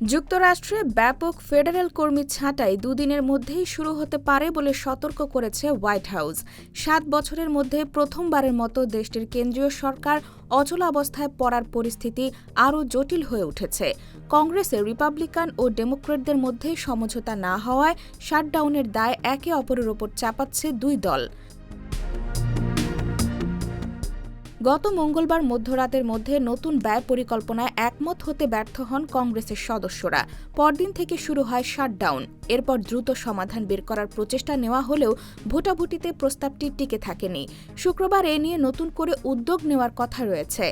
যুক্তরাষ্ট্রে ব্যাপক ফেডারেল কর্মী ছাঁটাই দুদিনের মধ্যেই শুরু হতে পারে বলে সতর্ক করেছে হোয়াইট হাউস। সাত বছরের মধ্যে প্রথমবারের মতো দেশটির কেন্দ্রীয় সরকার অচলাবস্থায় পড়ার পরিস্থিতি আরও জটিল হয়ে উঠেছে। কংগ্রেসে রিপাবলিকান ও ডেমোক্রেটদের মধ্যে সমঝোতা না হওয়ায় শাটডাউনের দায় একে অপরের ওপর চাপাচ্ছে দুই দল। গত মঙ্গলবার মধ্যরাতের মধ্যে নতুন ব্যয় পরিকল্পনায় একমত হতে ব্যর্থ হন কংগ্রেসের সদস্যরা। পরদিন থেকে শুরু হয় শাটডাউন। এরপর দ্রুত সমাধান বের করার প্রচেষ্টা নেওয়া হলেও ভোটাভুটিতে প্রস্তাবটি টিকে থাকেনি। শুক্রবার এ নিয়ে নতুন করে উদ্যোগ নেওয়ার কথা রয়েছে।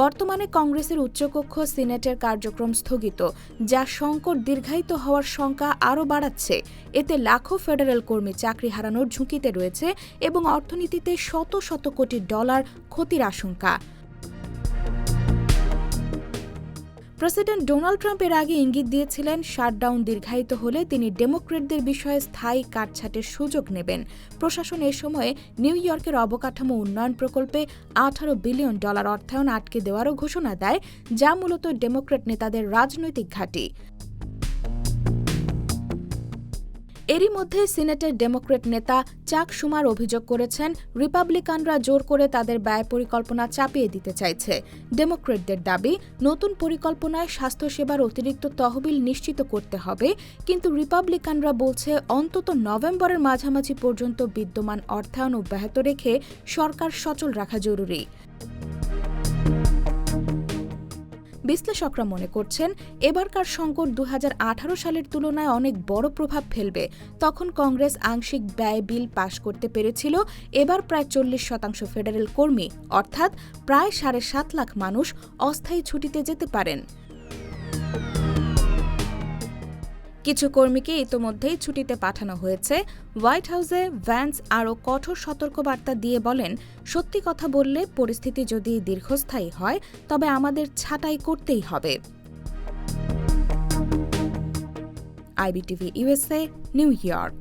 বর্তমানে কংগ্রেসের উচ্চকক্ষ সিনেটের কার্যক্রম স্থগিত, যা সংকট দীর্ঘায়িত হওয়ার শঙ্কা আরও বাড়াচ্ছে। এতে লাখো ফেডারেল কর্মী চাকরি হারানোর ঝুঁকিতে রয়েছে এবং অর্থনীতিতে শত শত কোটি ডলার ক্ষতির আশঙ্কা। প্রেসিডেন্ট ডোনাল্ড ট্রাম্পের আগে ইঙ্গিত দিয়েছিলেন, শাটডাউন দীর্ঘায়িত হলে তিনি ডেমোক্রেটদের বিষয়ে স্থায়ী কাটছাটের সুযোগ নেবেন। প্রশাসন এ সময়ে নিউ ইয়র্কের অবকাঠামো উন্নয়ন প্রকল্পে আঠারো বিলিয়ন ডলার অর্থায়ন আটকে দেওয়ারও ঘোষণা দেয়, যা মূলত ডেমোক্রেট নেতাদের রাজনৈতিক ঘাঁটি। এরই মধ্যে সিনেটের ডেমোক্রেট নেতা চাক সুমার অভিযোগ করেছেন, রিপাবলিকানরা জোর করে তাদের ব্যয় পরিকল্পনা চাপিয়ে দিতে চাইছে। ডেমোক্রেটদের দাবি, নতুন পরিকল্পনায় স্বাস্থ্যসেবার অতিরিক্ত তহবিল নিশ্চিত করতে হবে, কিন্তু রিপাবলিকানরা বলছে, অন্তত নভেম্বরের মাঝামাঝি পর্যন্ত বিদ্যমান অর্থায়ন অব্যাহত রেখে সরকার সচল রাখা জরুরি। বিশ্লেষকরা মনে করছেন, এবারকার সংকট দু হাজার আঠারো সালের তুলনায় অনেক বড় প্রভাব ফেলবে। তখন কংগ্রেস আংশিক ব্যয় বিল পাশ করতে পেরেছিল, এবার প্রায় চল্লিশ শতাংশ ফেডারেল কর্মী, অর্থাৎ প্রায় সাড়ে সাত লাখ মানুষ অস্থায়ী ছুটিতে যেতে পারেন। কিছু কর্মীকে ইতোমধ্যেই ছুটিতে পাঠানো হয়েছে। হোয়াইট হাউসে ভ্যান্স আরও কঠোর সতর্কবার্তা দিয়ে বলেন, সত্যি কথা বললে পরিস্থিতি যদি দীর্ঘস্থায়ী হয়, তবে আমাদের ছাঁটাই করতেই হবে। IBTV USA New York.